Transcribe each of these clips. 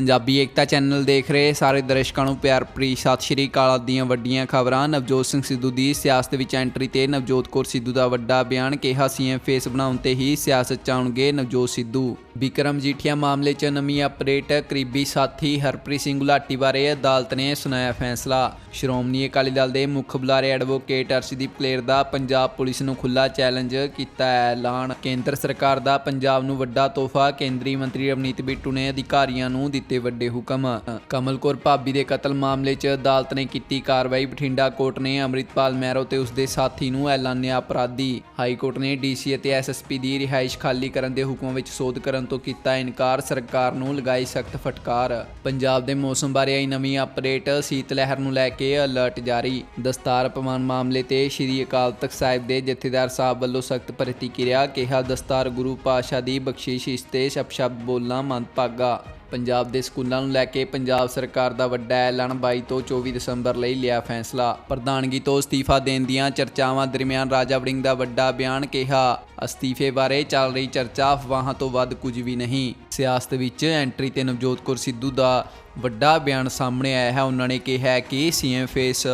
ਪੰਜਾਬੀ ਏਕਤਾ channel ਦੇਖ ਰਹੇ ਸਾਰੇ ਦਰਸ਼ਕਾਂ ਨੂੰ ਪਿਆਰ ਭਰੀ ਸਤਿ ਸ਼੍ਰੀ ਅਕਾਲ ਦੀਆਂ ਵੱਡੀਆਂ ਖਬਰਾਂ। ਨਵਜੋਤ ਸਿੰਘ ਸਿੱਧੂ ਦੀ ਸਿਆਸਤ ਵਿੱਚ ਐਂਟਰੀ ਤੇ ਨਵਜੋਤ ਕੌਰ ਸਿੱਧੂ ਦਾ ਵੱਡਾ ਬਿਆਨ, ਕਿਹਾ ਸੀਐਮ ਫੇਸ ਬਣਾਉਣ ਤੇ ਹੀ ਸਿਆਸਤ ਚ ਆਉਣਗੇ ਨਵਜੋਤ ਸਿੱਧੂ। ਵਿਕਰਮ ਜੀਠੀਆ ਮਾਮਲੇ 'ਚ ਨਵੀਂ ਅਪਡੇਟ, ਕਰੀਬੀ ਸਾਥੀ ਹਰਪ੍ਰੀਤ ਸਿੰਘ ਗੁਲਾਟੀ ਬਾਰੇ ਅਦਾਲਤ ਨੇ ਸੁਣਾਇਆ ਫੈਸਲਾ। ਸ਼੍ਰੋਮਣੀ ਅਕਾਲੀ ਦਲ ਦੇ ਮੁੱਖ ਬੁਲਾਰੇ ਐਡਵੋਕੇਟ ਅਰਸ਼ਦੀਪ ਕਲੇਰ ਦਾ ਪੰਜਾਬ ਪੁਲਿਸ ਨੂੰ ਖੁੱਲਾ ਚੈਲੰਜ ਕੀਤਾ ਹੈ ਐਲਾਨ। ਕੇਂਦਰ ਸਰਕਾਰ ਦਾ ਪੰਜਾਬ ਨੂੰ ਵੱਡਾ ਤੋਹਫਾ, ਕੇਂਦਰੀ ਮੰਤਰੀ ਰਵਨੀਤ ਬਿੱਟੂ ਨੇ ਅਧਿਕਾਰੀਆਂ ਨੂੰ ਦਿੱਤੇ ਵੱਡੇ ਹੁਕਮ। ਕਮਲ ਕੌਰ ਭਾਬੀ ਦੇ ਕਤਲ ਮਾਮਲੇ 'ਚ ਅਦਾਲਤ ਨੇ ਕੀਤੀ ਕਾਰਵਾਈ। ਬਠਿੰਡਾ ਕੋਰਟ ਨੇ ਅੰਮ੍ਰਿਤਪਾਲ ਮਹਿਰੋ ਤੇ ਉਸ ਦੇ ਸਾਥੀ ਨੂੰ ਐਲਾਨਿਆ ਅਪਰਾਧੀ। ਹਾਈ ਕੋਰਟ ਨੇ ਡੀਸੀ ਅਤੇ ਐਸਐਸਪੀ ਦੀ ਰਿਹਾਇਸ਼ ਖਾਲੀ ਕਰਨ ਦੇ ਹੁਕਮਾਂ ਵਿੱਚ ਸੋਧ ਕਰਨ ਤੋਂ ਕੀਤਾ ਇਨਕਾਰ, ਸਰਕਾਰ ਨੂੰ ਲਗਾਈ ਸਖਤ ਫਟਕਾਰ। ਪੰਜਾਬ ਦੇ ਮੌਸਮ ਬਾਰੇ ਆਈ ਨਵੀਂ ਅਪਡੇਟ, ਸੀਤ ਲਹਿਰ ਨੂੰ ਲੈ ਕੇ ਅਲਰਟ ਜਾਰੀ। ਦਸਤਾਰ ਅਪਮਾਨ ਮਾਮਲੇ ਤੇ ਸ਼੍ਰੀ ਅਕਾਲ ਤਖਤ ਸਾਹਿਬ ਦੇ ਜਥੇਦਾਰ ਸਾਹਿਬ ਵੱਲੋਂ ਸਖਤ ਪ੍ਰਤੀਕਿਰਿਆ, ਕਿਹਾ ਦਸਤਾਰ ਗੁਰੂ ਪਾਤਸ਼ਾਹ ਦੀ ਬਖਸ਼ਿਸ਼, ਇਸ ਤੇ ਸ਼ਬਦ ਬੋਲਣਾ ਮੰਦਭਾਗਾ। ਪੰਜਾਬ ਦੇ ਸਕੂਲਾਂ ਨੂੰ ਲੈ ਕੇ ਪੰਜਾਬ ਸਰਕਾਰ ਦਾ ਵੱਡਾ ਐਲਾਨ 22 ਤੋਂ 24 ਦਸੰਬਰ ਲਈ ਲਿਆ ਫੈਸਲਾ। ਪ੍ਰਧਾਨਗੀ ਤੋਂ ਅਸਤੀਫਾ ਦੇਣ ਦੀਆਂ ਚਰਚਾਵਾਂ ਦਰਮਿਆਨ ਰਾਜਾ ਵੜਿੰਗ ਦਾ ਵੱਡਾ ਬਿਆਨ ਕਿਹਾ, ਅਸਤੀਫੇ ਬਾਰੇ ਚੱਲ ਰਹੀ ਚਰਚਾ ਅਫਵਾਹਾਂ ਤੋਂ ਵੱਧ ਕੁਝ ਵੀ ਨਹੀਂ। ਸਿਆਸਤ ਵਿੱਚ ਐਂਟਰੀ ਤੇ ਨਵਜੋਤ ਕੌਰ ਸਿੱਧੂ ਦਾ ਵੱਡਾ ਬਿਆਨ ਸਾਹਮਣੇ ਆਇਆ ਹੈ। ਉਹਨਾਂ ਨੇ ਕਿਹਾ ਕਿ ਸੀਐਮ ਫੇਸ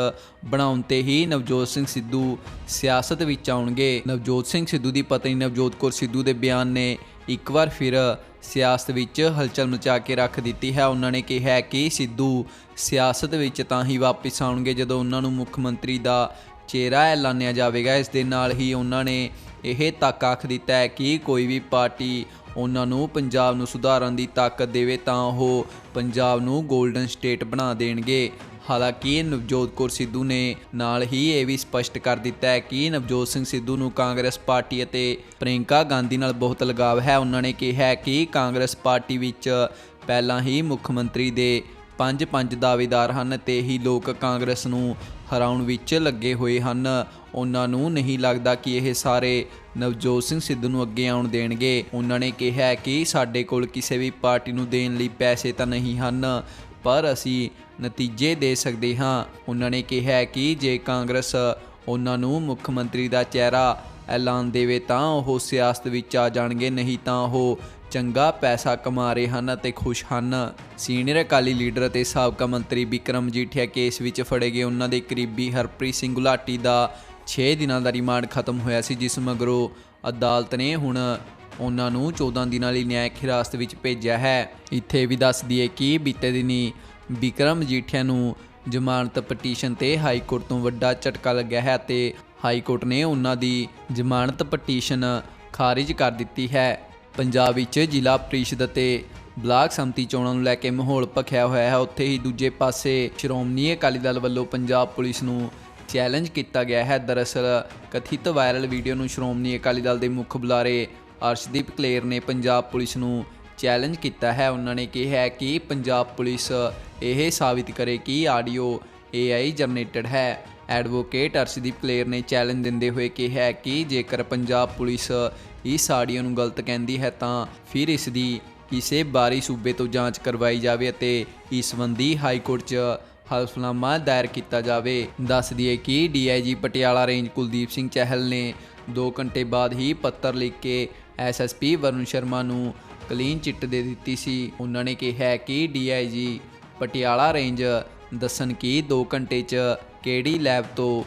ਬਣਾਉਣ ਤੇ ਹੀ ਨਵਜੋਤ ਸਿੰਘ ਸਿੱਧੂ ਸਿਆਸਤ ਵਿੱਚ ਆਉਣਗੇ। ਨਵਜੋਤ ਸਿੰਘ ਸਿੱਧੂ ਦੀ ਪਤਨੀ ਨਵਜੋਤ ਕੌਰ ਸਿੱਧੂ ਦੇ ਬਿਆਨ ਨੇ ਇੱਕ ਵਾਰ ਫਿਰ ਸਿਆਸਤ ਵਿੱਚ ਹਲਚਲ ਮਚਾ ਕੇ ਰੱਖ ਦਿੱਤੀ ਹੈ। ਉਹਨਾਂ ਨੇ ਕਿਹਾ ਕਿ ਸਿੱਧੂ ਸਿਆਸਤ ਵਿੱਚ ਤਾਂ ਹੀ ਵਾਪਸ ਆਉਣਗੇ ਜਦੋਂ ਉਹਨਾਂ ਨੂੰ ਮੁੱਖ ਮੰਤਰੀ ਦਾ ਚਿਹਰਾ ਐਲਾਨਿਆ ਜਾਵੇਗਾ। ਇਸ ਦੇ ਨਾਲ ਹੀ ਉਹਨਾਂ ਨੇ ਇਹ ਤੱਕ ਆਖ ਦਿੱਤਾ ਹੈ ਕਿ ਕੋਈ ਵੀ ਪਾਰਟੀ ਉਹਨਾਂ ਨੂੰ ਪੰਜਾਬ ਨੂੰ ਸੁਧਾਰਨ ਦੀ ਤਾਕਤ ਦੇਵੇ ਤਾਂ ਉਹ ਪੰਜਾਬ ਨੂੰ 골ਡਨ ਸਟੇਟ ਬਣਾ ਦੇਣਗੇ। ਹਾਲਾਂਕਿ ਨਵਜੋਤ ਕੌਰ ਸਿੱਧੂ ਨੇ ਨਾਲ ਹੀ ਇਹ ਵੀ ਸਪਸ਼ਟ ਕਰ ਦਿੱਤਾ ਹੈ ਕਿ ਨਵਜੋਤ ਸਿੰਘ ਸਿੱਧੂ ਨੂੰ ਕਾਂਗਰਸ ਪਾਰਟੀ ਅਤੇ ਪ੍ਰਿੰਕਾ ਗਾਂਧੀ ਨਾਲ ਬਹੁਤ ਲਗਾਵ ਹੈ। ਉਹਨਾਂ ਨੇ ਕਿਹਾ ਕਿ ਕਾਂਗਰਸ ਪਾਰਟੀ ਵਿੱਚ ਪਹਿਲਾਂ ਹੀ ਮੁੱਖ ਮੰਤਰੀ ਦੇ ਪੰਜ ਪੰਜ ਦਾਅਵੇਦਾਰ ਹਨ ਤੇ ਹੀ ਲੋਕ ਕਾਂਗਰਸ ਨੂੰ ਹਰਾਉਣ ਵਿੱਚ ਲੱਗੇ ਹੋਏ ਹਨ। ਉਹਨਾਂ ਨੂੰ ਨਹੀਂ ਲੱਗਦਾ ਕਿ ਇਹ ਸਾਰੇ ਨਵਜੋਤ ਸਿੰਘ ਸਿੱਧੂ ਨੂੰ ਅੱਗੇ ਆਉਣ ਦੇਣਗੇ। ਉਹਨਾਂ ਨੇ ਕਿਹਾ ਕਿ ਸਾਡੇ ਕੋਲ ਕਿਸੇ ਵੀ ਪਾਰਟੀ ਨੂੰ ਦੇਣ ਲਈ ਪੈਸੇ ਤਾਂ ਨਹੀਂ ਹਨ, ਪਰ ਅਸੀਂ ਨਤੀਜੇ ਦੇ ਸਕਦੇ ਹਾਂ। ਉਹਨਾਂ ਨੇ ਕਿਹਾ ਕਿ ਜੇ ਕਾਂਗਰਸ ਉਹਨਾਂ ਨੂੰ ਮੁੱਖ ਮੰਤਰੀ ਦਾ ਚਿਹਰਾ ਐਲਾਨ ਦੇਵੇ ਤਾਂ ਉਹ ਸਿਆਸਤ ਵਿੱਚ ਆ ਜਾਣਗੇ, ਨਹੀਂ ਤਾਂ ਉਹ ਚੰਗਾ ਪੈਸਾ ਕਮਾ ਰਹੇ ਹਨ ਅਤੇ ਖੁਸ਼ ਹਨ। ਸੀਨੀਅਰ ਅਕਾਲੀ ਲੀਡਰ ਅਤੇ ਸਾਬਕਾ ਮੰਤਰੀ ਵਿਕਰਮ ਜੀਠਿਆ ਕੇਸ ਵਿੱਚ ਫੜੇ ਗਏ ਉਹਨਾਂ ਦੇ ਕਰੀਬੀ ਹਰਪ੍ਰੀਤ ਸਿੰਘ ਗੁਲਾਟੀ ਦਾ 6 ਦਿਨਾਂ ਦਾ ਰਿਮਾਂਡ ਖਤਮ ਹੋਇਆ ਸੀ, ਜਿਸ ਮਗਰੋਂ ਅਦਾਲਤ ਨੇ ਹੁਣ ਉਹਨਾਂ ਨੂੰ 14 ਦਿਨਾਂ ਲਈ ਨਿਆਇਕ ਹਿਰਾਸਤ ਵਿੱਚ ਭੇਜਿਆ ਹੈ। ਇੱਥੇ ਵੀ ਦੱਸ ਦਈਏ ਕਿ ਬੀਤੇ ਦਿਨੀ ਵਿਕਰਮ ਜੀਠਿਆ ਨੂੰ ਜ਼ਮਾਨਤ ਪਟੀਸ਼ਨ ਤੇ ਹਾਈ ਕੋਰਟ ਤੋਂ ਵੱਡਾ ਝਟਕਾ ਲੱਗਿਆ ਹੈ ਤੇ ਹਾਈ ਕੋਰਟ ਨੇ ਉਹਨਾਂ ਦੀ ਜ਼ਮਾਨਤ ਪਟੀਸ਼ਨ ਖਾਰਿਜ ਕਰ ਦਿੱਤੀ ਹੈ। ਪੰਜਾਬ ਵਿੱਚ ਜ਼ਿਲ੍ਹਾ ਪ੍ਰੀਸ਼ਦ ਅਤੇ ਬਲਾਕ ਸੰਮਤੀ ਚੋਣਾਂ ਨੂੰ ਲੈ ਕੇ ਮਾਹੌਲ ਭਖਿਆ ਹੋਇਆ ਹੈ। ਉੱਥੇ ਹੀ ਦੂਜੇ ਪਾਸੇ ਸ਼੍ਰੋਮਣੀ ਅਕਾਲੀ ਦਲ ਵੱਲੋਂ ਪੰਜਾਬ ਪੁਲਿਸ ਨੂੰ ਚੈਲੰਜ ਕੀਤਾ ਗਿਆ ਹੈ। ਦਰਅਸਲ ਕਥਿਤ ਵਾਇਰਲ ਵੀਡੀਓ ਨੂੰ ਸ਼੍ਰੋਮਣੀ ਅਕਾਲੀ ਦਲ ਦੇ ਮੁੱਖ ਬੁਲਾਰੇ ਅਰਸ਼ਦੀਪ ਕਲੇਰ ਨੇ ਪੰਜਾਬ ਪੁਲਿਸ ਨੂੰ ਚੈਲੰਜ ਕੀਤਾ ਹੈ। ਉਹਨਾਂ ਨੇ ਕਿਹਾ ਹੈ ਕਿ ਪੰਜਾਬ ਪੁਲਿਸ ਇਹ ਸਾਬਿਤ ਕਰੇ ਕਿ ਆਡੀਓ AI ਜਨਰੇਟਡ ਹੈ। ਐਡਵੋਕੇਟ ਅਰਸ਼ਦੀਪ ਕਲੇਰ ਨੇ ਚੈਲੰਜ ਦਿੰਦੇ ਹੋਏ ਕਿਹਾ ਕਿ ਜੇਕਰ ਪੰਜਾਬ ਪੁਲਿਸ ਇਸ ਆਡੀਓ ਨੂੰ ਗਲਤ ਕਹਿੰਦੀ ਹੈ ਤਾਂ ਫਿਰ ਇਸ ਦੀ ਕਿਸੇ ਬਾਰੀ ਸੂਬੇ ਤੋਂ ਜਾਂਚ ਕਰਵਾਈ ਜਾਵੇ ਅਤੇ ਇਸ ਸੰਬੰਧੀ ਹਾਈ ਕੋਰਟ 'ਚ ਹਲਫਨਾਮਾ ਦਾਇਰ ਕੀਤਾ ਜਾਵੇ। ਦੱਸ ਦਈਏ ਕਿ ਡੀਆਈਜੀ ਪਟਿਆਲਾ ਰੇਂਜ ਕੁਲਦੀਪ ਸਿੰਘ ਚਹਿਲ ਨੇ 2 ਘੰਟੇ ਬਾਅਦ ਹੀ ਪੱਤਰ ਲਿਖ ਕੇ ਐਸਐਸਪੀ ਵਰੁਣ ਸ਼ਰਮਾ ਨੂੰ ਕਲੀਨ ਚਿੱਟ ਦੇ ਦਿੱਤੀ ਸੀ। ਉਹਨਾਂ ਨੇ ਕਿਹਾ ਕਿ ਡੀਆਈਜੀ ਪਟਿਆਲਾ ਰੇਂਜ ਦੱਸਣ ਕਿ 2 ਘੰਟੇ 'ਚ ਕਿਹੜੀ ਲੈਬ ਤੋਂ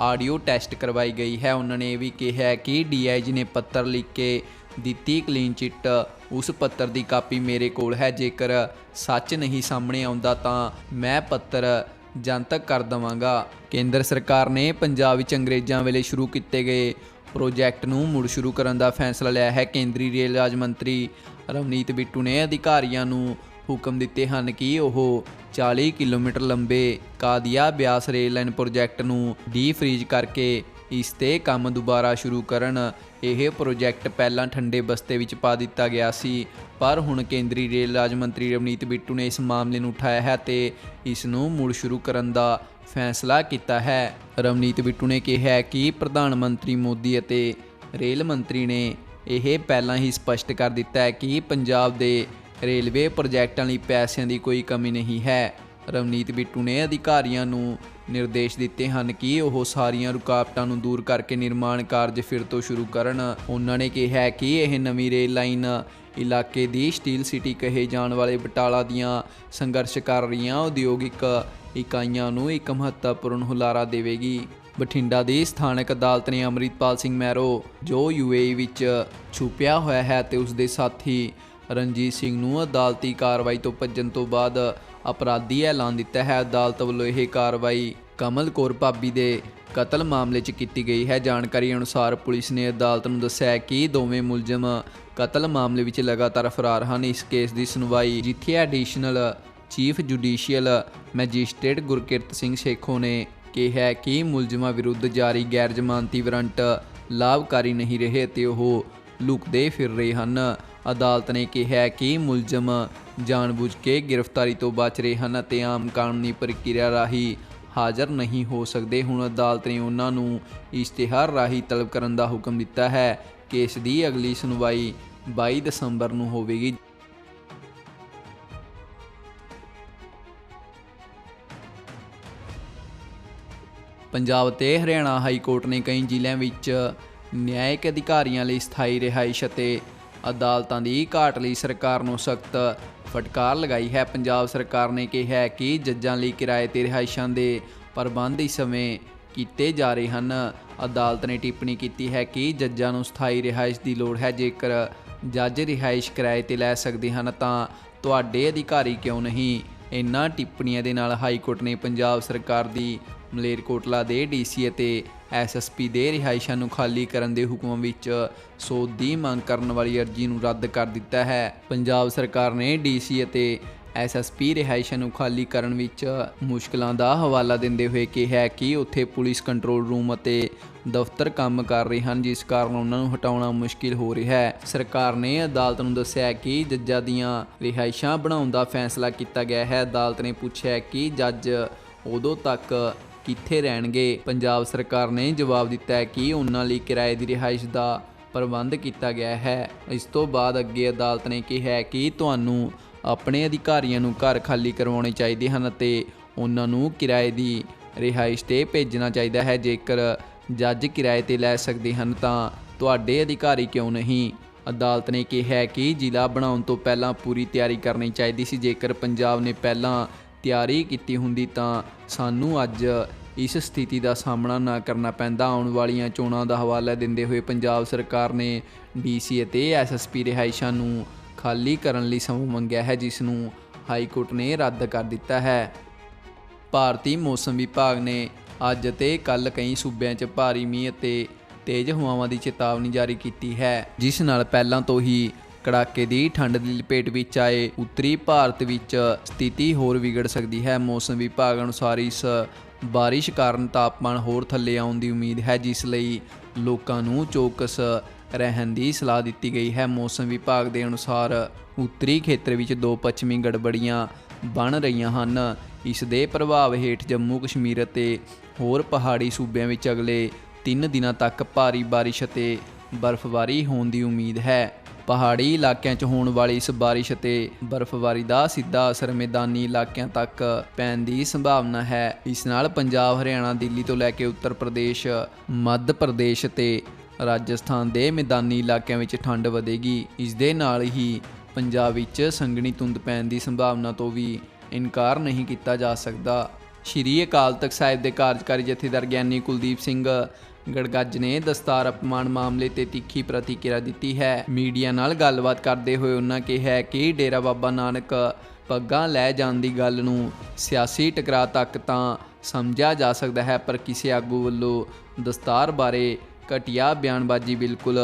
ਆਡੀਓ ਟੈਸਟ ਕਰਵਾਈ ਗਈ ਹੈ। ਉਹਨਾਂ ਨੇ ਇਹ ਵੀ ਕਿਹਾ ਕਿ ਡੀਆਈਜੀ ਨੇ ਪੱਤਰ ਲਿਖ ਕੇ ਦਿੱਤੀ ਕਲੀਨ ਚਿੱਟ। ਉਸ ਪੱਤਰ ਦੀ ਕਾਪੀ ਮੇਰੇ ਕੋਲ ਹੈ। ਜੇਕਰ ਸੱਚ ਨਹੀਂ ਸਾਹਮਣੇ ਆਉਂਦਾ ਤਾਂ ਮੈਂ ਪੱਤਰ ਜਨਤਕ ਕਰ ਦਵਾਂਗਾ। ਕੇਂਦਰ ਸਰਕਾਰ ਨੇ ਪੰਜਾਬ ਵਿੱਚ ਅੰਗਰੇਜ਼ਾਂ ਵੇਲੇ ਸ਼ੁਰੂ ਕੀਤੇ ਗਏ ਪ੍ਰੋਜੈਕਟ ਨੂੰ ਮੁੜ ਸ਼ੁਰੂ ਕਰਨ ਦਾ ਫੈਸਲਾ ਲਿਆ ਹੈ। ਕੇਂਦਰੀ ਰੇਲ ਰਾਜ ਮੰਤਰੀ ਰਵਨੀਤ ਬਿੱਟੂ ਨੇ ਅਧਿਕਾਰੀਆਂ ਨੂੰ ਹੁਕਮ ਦਿੱਤੇ ਹਨ ਕਿ ਉਹ 40 ਕਿਲੋਮੀਟਰ ਲੰਬੇ Qadian Beas rail line project ਨੂੰ ਡੀ-ਫ੍ਰੀਜ਼ ਕਰਕੇ ਇਸ ਤੇ ਕੰਮ ਦੁਬਾਰਾ ਸ਼ੁਰੂ ਕਰਨ ਇਹ ਪ੍ਰੋਜੈਕਟ ਪਹਿਲਾਂ ਠੰਡੇ ਬਸਤੇ ਵਿੱਚ ਪਾ ਦਿੱਤਾ ਗਿਆ ਸੀ। ਪਰ ਹੁਣ ਕੇਂਦਰੀ ਰੇਲ ਰਾਜ ਮੰਤਰੀ ਰਵਨੀਤ ਬਿੱਟੂ ਨੇ ਇਸ ਮਾਮਲੇ ਨੂੰ ਉਠਾਇਆ ਹੈ ਤੇ ਇਸ ਨੂੰ ਮੁੜ ਸ਼ੁਰੂ ਕਰਨ ਦਾ ਫੈਸਲਾ ਕੀਤਾ ਹੈ। ਰਵਨੀਤ ਬਿੱਟੂ ਨੇ ਕਿਹਾ ਕਿ ਪ੍ਰਧਾਨ ਮੰਤਰੀ ਮੋਦੀ ਅਤੇ ਰੇਲ ਮੰਤਰੀ ਨੇ ਇਹ ਪਹਿਲਾਂ ਹੀ ਸਪਸ਼ਟ ਕਰ ਦਿੱਤਾ ਹੈ ਕਿ ਪੰਜਾਬ ਦੇ ਰੇਲਵੇ ਪ੍ਰੋਜੈਕਟਾਂ ਲਈ ਪੈਸਿਆਂ ਦੀ ਕੋਈ ਕਮੀ ਨਹੀਂ ਹੈ। ਰਵਨੀਤ ਬਿੱਟੂ ਨੇ ਅਧਿਕਾਰੀਆਂ ਨੂੰ ਨਿਰਦੇਸ਼ ਦਿੱਤੇ ਹਨ ਕਿ ਉਹ ਸਾਰੀਆਂ ਰੁਕਾਵਟਾਂ ਨੂੰ ਦੂਰ ਕਰਕੇ ਨਿਰਮਾਣ ਕਾਰਜ ਫਿਰ ਤੋਂ ਸ਼ੁਰੂ ਕਰਨ। ਉਹਨਾਂ ਨੇ ਕਿਹਾ ਕਿ ਇਹ ਨਵੀਂ ਰੇਲ ਲਾਈਨ ਇਲਾਕੇ ਦੀ ਸਟੀਲ ਸਿਟੀ ਕਹੇ ਜਾਣ ਵਾਲੇ ਬਟਾਲਾ ਦੀਆਂ ਸੰਘਰਸ਼ ਕਰ ਰਹੀਆਂ ਉਦਯੋਗਿਕ ਇਕਾਈਆਂ ਨੂੰ ਇੱਕ ਮਹੱਤਵਪੂਰਨ ਹੁਲਾਰਾ ਦੇਵੇਗੀ। ਬਠਿੰਡਾ ਦੀ ਸਥਾਨਕ ਅਦਾਲਤ ਨੇ ਅੰਮ੍ਰਿਤਪਾਲ ਸਿੰਘ ਮੈਰੋ ਜੋ ਯੂਏਈ ਵਿੱਚ ਛੁਪਿਆ ਹੋਇਆ ਹੈ ਤੇ ਉਸ ਦੇ ਸਾਥੀ ਰਣਜੀਤ ਸਿੰਘ ਨੂੰ ਅਦਾਲਤੀ ਕਾਰਵਾਈ ਤੋਂ ਭੱਜਣ ਤੋਂ ਬਾਅਦ ਅਪਰਾਧੀ ਐਲਾਨ ਦਿੱਤਾ ਹੈ। ਅਦਾਲਤ ਵੱਲੋਂ ਇਹ ਕਾਰਵਾਈ ਕਮਲ ਕੌਰ ਭਾਬੀ ਦੇ ਕਤਲ ਮਾਮਲੇ 'ਚ ਕੀਤੀ ਗਈ ਹੈ। ਜਾਣਕਾਰੀ ਅਨੁਸਾਰ ਪੁਲਿਸ ਨੇ ਅਦਾਲਤ ਨੂੰ ਦੱਸਿਆ ਕਿ ਦੋਵੇਂ ਮੁਲਜ਼ਮ ਕਤਲ ਮਾਮਲੇ ਵਿੱਚ ਲਗਾਤਾਰ ਫਰਾਰ ਹਨ। ਇਸ ਕੇਸ ਦੀ ਸੁਣਵਾਈ ਜਿੱਥੇ additional chief judicial magistrate Gurkirat Singh Shekho ਨੇ ਕਿਹਾ ਕਿ ਮੁਲਜ਼ਮਾਂ ਵਿਰੁੱਧ ਜਾਰੀ ਗੈਰ ਜ਼ਮਾਨਤੀ ਵਾਰੰਟ ਲਾਭਕਾਰੀ ਨਹੀਂ ਰਹੇ ਤੇ ਉਹ ਲੁਕਦੇ ਫਿਰ ਰਹੇ ਹਨ। ਅਦਾਲਤ ਨੇ ਕਿਹਾ ਕਿ ਮੁਲਜ਼ਮ ਜਾਣਬੁੱਝ ਕੇ ਗ੍ਰਿਫਤਾਰੀ ਤੋਂ ਬਚ ਰਹੇ ਹਨ ਅਤੇ ਆਮ ਕਾਨੂੰਨੀ ਪ੍ਰਕਿਰਿਆ ਰਾਹੀਂ ਹਾਜ਼ਰ ਨਹੀਂ ਹੋ ਸਕਦੇ। ਹੁਣ ਅਦਾਲਤ ਨੇ ਉਹਨਾਂ ਨੂੰ ਇਸ਼ਤਿਹਾਰ ਰਾਹੀਂ ਤਲਬ ਕਰਨ ਦਾ ਹੁਕਮ ਦਿੱਤਾ ਹੈ। ਕੇਸ ਦੀ ਅਗਲੀ ਸੁਣਵਾਈ 22 ਦਸੰਬਰ ਨੂੰ ਹੋਵੇਗੀ। ਪੰਜਾਬ ਤੇ ਹਰਿਆਣਾ ਹਾਈ ਕੋਰਟ ਨੇ ਕਈ ਜ਼ਿਲ੍ਹਿਆਂ ਵਿੱਚ ਨਿਆਇਕ ਅਧਿਕਾਰੀਆਂ ਲਈ ਸਥਾਈ ਰਿਹਾਇਸ਼ ਅਤੇ ਅਦਾਲਤਾਂ ਦੀ ਘਾਟ ਲਈ ਸਰਕਾਰ ਨੂੰ ਸਖਤ ਫਟਕਾਰ ਲਗਾਈ ਹੈ। ਪੰਜਾਬ ਸਰਕਾਰ ਨੇ ਕਿਹਾ ਹੈ ਕਿ ਜੱਜਾਂ ਲਈ ਕਿਰਾਏ ਤੇ ਰਿਹਾਇਸ਼ਾਂ ਦੇ ਪ੍ਰਬੰਧ ਇਸ ਸਮੇਂ ਕੀਤੇ ਜਾ ਰਹੇ ਹਨ। ਅਦਾਲਤ ਨੇ ਟਿੱਪਣੀ ਕੀਤੀ ਹੈ ਕਿ ਜੱਜਾਂ ਨੂੰ ਸਥਾਈ ਰਿਹਾਇਸ਼ ਦੀ ਲੋੜ ਹੈ। ਜੇਕਰ ਜੱਜ ਰਿਹਾਇਸ਼ ਕਿਰਾਏ ਤੇ ਲੈ ਸਕਦੇ ਹਨ ਤਾਂ ਤੁਹਾਡੇ ਅਧਿਕਾਰੀ ਕਿਉਂ ਨਹੀਂ? ਇਨ੍ਹਾਂ ਟਿੱਪਣੀਆਂ ਦੇ ਨਾਲ ਹਾਈ ਕੋਰਟ ਨੇ ਪੰਜਾਬ ਸਰਕਾਰ ਦੀ ਮਲੇਰਕੋਟਲਾ ਦੇ ਡੀਸੀ ਅਤੇ ਐਸਐਸਪੀ ਦੇ ਰਿਹਾਇਸ਼ਾਂ ਨੂੰ ਖਾਲੀ ਕਰਨ ਦੇ ਹੁਕਮਾਂ ਵਿੱਚ ਸੋਧ ਦੀ ਮੰਗ ਕਰਨ ਵਾਲੀ ਅਰਜ਼ੀ ਨੂੰ ਰੱਦ ਕਰ ਦਿੱਤਾ ਹੈ। ਪੰਜਾਬ ਸਰਕਾਰ ਨੇ ਡੀਸੀ ਅਤੇ ਐਸਐਸਪੀ ਰਿਹਾਇਸ਼ਾਂ ਨੂੰ ਖਾਲੀ ਕਰਨ ਵਿੱਚ ਮੁਸ਼ਕਲਾਂ ਦਾ ਹਵਾਲਾ ਦਿੰਦੇ ਹੋਏ ਕਿਹਾ ਕਿ ਉੱਥੇ ਪੁਲਿਸ ਕੰਟਰੋਲ ਰੂਮ ਅਤੇ ਦਫ਼ਤਰ ਕੰਮ ਕਰ ਰਹੇ ਹਨ, ਜਿਸ ਕਾਰਨ ਉਹਨਾਂ ਨੂੰ ਹਟਾਉਣਾ ਮੁਸ਼ਕਿਲ ਹੋ ਰਿਹਾ ਹੈ। ਸਰਕਾਰ ਨੇ ਅਦਾਲਤ ਨੂੰ ਦੱਸਿਆ ਕਿ ਜੱਜਾਂ ਦੀਆਂ ਰਿਹਾਇਸ਼ਾਂ ਬਣਾਉਣ ਦਾ ਫੈਸਲਾ ਕੀਤਾ ਗਿਆ ਹੈ। ਅਦਾਲਤ ਨੇ ਪੁੱਛਿਆ ਕਿ ਜੱਜ ਉਦੋਂ ਤੱਕ ਕਿੱਥੇ ਰਹਿਣਗੇ? ਪੰਜਾਬ ਸਰਕਾਰ ਨੇ ਜਵਾਬ ਦਿੱਤਾ ਹੈ ਕਿ ਉਹਨਾਂ ਲਈ ਕਿਰਾਏ ਦੀ ਰਿਹਾਇਸ਼ ਦਾ ਪ੍ਰਬੰਧ ਕੀਤਾ ਗਿਆ ਹੈ। ਇਸ ਤੋਂ ਬਾਅਦ ਅੱਗੇ ਅਦਾਲਤ ਨੇ ਕਿਹਾ ਹੈ ਕਿ ਤੁਹਾਨੂੰ ਆਪਣੇ ਅਧਿਕਾਰੀਆਂ ਨੂੰ ਘਰ ਖਾਲੀ ਕਰਵਾਉਣੇ ਚਾਹੀਦੇ ਹਨ ਅਤੇ ਉਹਨਾਂ ਨੂੰ ਕਿਰਾਏ ਦੀ ਰਿਹਾਇਸ਼ ਤੇ ਭੇਜਣਾ ਚਾਹੀਦਾ ਹੈ। ਜੇਕਰ ਜੱਜ ਕਿਰਾਏ ਤੇ ਲੈ ਸਕਦੇ ਹਨ ਤਾਂ ਤੁਹਾਡੇ ਅਧਿਕਾਰੀ ਕਿਉਂ ਨਹੀਂ? ਅਦਾਲਤ ਨੇ ਕਿਹਾ ਕਿ ਜ਼ਿਲ੍ਹਾ ਬਣਾਉਣ ਤੋਂ ਪਹਿਲਾਂ ਪੂਰੀ ਤਿਆਰੀ ਕਰਨੀ ਚਾਹੀਦੀ ਸੀ। ਜੇਕਰ ਪੰਜਾਬ ਨੇ ਪਹਿਲਾਂ ਤਿਆਰੀ ਕੀਤੀ ਹੁੰਦੀ ਤਾਂ ਸਾਨੂੰ ਅੱਜ ਇਸ ਸਥਿਤੀ ਦਾ ਸਾਹਮਣਾ ਨਾ ਕਰਨਾ ਪੈਂਦਾ। ਆਉਣ ਵਾਲੀਆਂ ਚੋਣਾਂ ਦਾ ਹਵਾਲਾ ਦਿੰਦੇ ਹੋਏ ਪੰਜਾਬ ਸਰਕਾਰ ਨੇ ਡੀਸੀ ਅਤੇ ਐਸਐਸਪੀ ਰਿਹਾਇਸ਼ਾਂ ਨੂੰ ਖਾਲੀ ਕਰਨ ਲਈ ਸਮਾਂ ਮੰਗਿਆ ਹੈ, ਜਿਸ ਨੂੰ ਹਾਈ ਕੋਰਟ ਨੇ ਰੱਦ ਕਰ ਦਿੱਤਾ ਹੈ। ਭਾਰਤੀ ਮੌਸਮ ਵਿਭਾਗ ਨੇ ਅੱਜ ਅਤੇ ਕੱਲ ਕਈ ਸੂਬਿਆਂ 'ਚ ਭਾਰੀ ਮੀਂਹ ਅਤੇ ਤੇਜ਼ ਹਵਾਵਾਂ ਦੀ ਚੇਤਾਵਨੀ ਜਾਰੀ ਕੀਤੀ ਹੈ, ਜਿਸ ਨਾਲ ਪਹਿਲਾਂ ਤੋਂ ਹੀ ਕੜਾਕੇ ਦੀ ਠੰਡ ਦੀ ਲਪੇਟ ਵਿੱਚ ਆਏ ਉੱਤਰੀ ਭਾਰਤ ਵਿੱਚ ਸਥਿਤੀ ਹੋਰ ਵਿਗੜ ਸਕਦੀ ਹੈ। ਮੌਸਮ ਵਿਭਾਗ ਅਨੁਸਾਰ ਇਸ ਬਾਰਿਸ਼ ਕਾਰਨ ਤਾਪਮਾਨ ਹੋਰ ਥੱਲੇ ਆਉਣ ਦੀ ਉਮੀਦ ਹੈ, ਜਿਸ ਲਈ ਲੋਕਾਂ ਨੂੰ ਚੌਕਸ ਰਹਿਣ ਦੀ ਸਲਾਹ ਦਿੱਤੀ ਗਈ ਹੈ। ਮੌਸਮ ਵਿਭਾਗ ਦੇ ਅਨੁਸਾਰ ਉੱਤਰੀ ਖੇਤਰ ਵਿੱਚ ਦੋ ਪੱਛਮੀ ਗੜਬੜੀਆਂ ਬਣ ਰਹੀਆਂ ਹਨ। ਇਸ ਦੇ ਪ੍ਰਭਾਵ ਹੇਠ ਜੰਮੂ ਕਸ਼ਮੀਰ ਅਤੇ ਹੋਰ ਪਹਾੜੀ ਸੂਬਿਆਂ ਵਿੱਚ ਅਗਲੇ 3 ਦਿਨਾਂ ਤੱਕ ਭਾਰੀ ਬਾਰਿਸ਼ ਅਤੇ ਬਰਫ਼ਬਾਰੀ ਹੋਣ ਦੀ ਉਮੀਦ ਹੈ। ਪਹਾੜੀ ਇਲਾਕਿਆਂ 'ਚ ਹੋਣ ਵਾਲੀ ਇਸ ਬਾਰਿਸ਼ ਅਤੇ ਬਰਫ਼ਬਾਰੀ ਦਾ ਸਿੱਧਾ ਅਸਰ ਮੈਦਾਨੀ ਇਲਾਕਿਆਂ ਤੱਕ ਪੈਣ ਦੀ ਸੰਭਾਵਨਾ ਹੈ। ਇਸ ਨਾਲ ਪੰਜਾਬ, ਹਰਿਆਣਾ, ਦਿੱਲੀ ਤੋਂ ਲੈ ਕੇ ਉੱਤਰ ਪ੍ਰਦੇਸ਼, ਮੱਧ ਪ੍ਰਦੇਸ਼ ਤੇ ਰਾਜਸਥਾਨ ਦੇ ਮੈਦਾਨੀ ਇਲਾਕਿਆਂ ਵਿੱਚ ਠੰਡ ਵਧੇਗੀ। ਇਸ ਦੇ ਨਾਲ ਹੀ ਪੰਜਾਬ ਵਿੱਚ ਸੰਘਣੀ ਧੁੰਦ ਪੈਣ ਦੀ ਸੰਭਾਵਨਾ ਤੋਂ ਵੀ ਇਨਕਾਰ ਨਹੀਂ ਕੀਤਾ ਜਾ ਸਕਦਾ। ਸ਼੍ਰੀ ਅਕਾਲ ਤਖਤ ਸਾਹਿਬ ਦੇ ਕਾਰਜਕਾਰੀ ਜਥੇਦਾਰ ਗਿਆਨੀ ਕੁਲਦੀਪ ਸਿੰਘ ਗੜਗੱਜ ਨੇ ਦਸਤਾਰ ਅਪਮਾਨ ਮਾਮਲੇ ਤੇ ਤਿੱਖੀ ਪ੍ਰਤੀਕਿਰਿਆ ਦਿੱਤੀ ਹੈ। ਮੀਡੀਆ ਨਾਲ ਗੱਲਬਾਤ ਕਰਦੇ ਹੋਏ ਉਹਨਾਂ ਕਿਹਾ ਕਿ ਡੇਰਾ ਬਾਬਾ ਨਾਨਕ ਪੱਗਾਂ ਲੈ ਜਾਣ ਦੀ ਗੱਲ ਨੂੰ ਸਿਆਸੀ ਟਕਰਾਅ ਤੱਕ ਤਾਂ ਸਮਝਿਆ ਜਾ ਸਕਦਾ ਹੈ, ਪਰ ਕਿਸੇ ਆਗੂ ਵੱਲੋਂ ਦਸਤਾਰ ਬਾਰੇ ਘਟੀਆ ਬਿਆਨਬਾਜ਼ੀ ਬਿਲਕੁਲ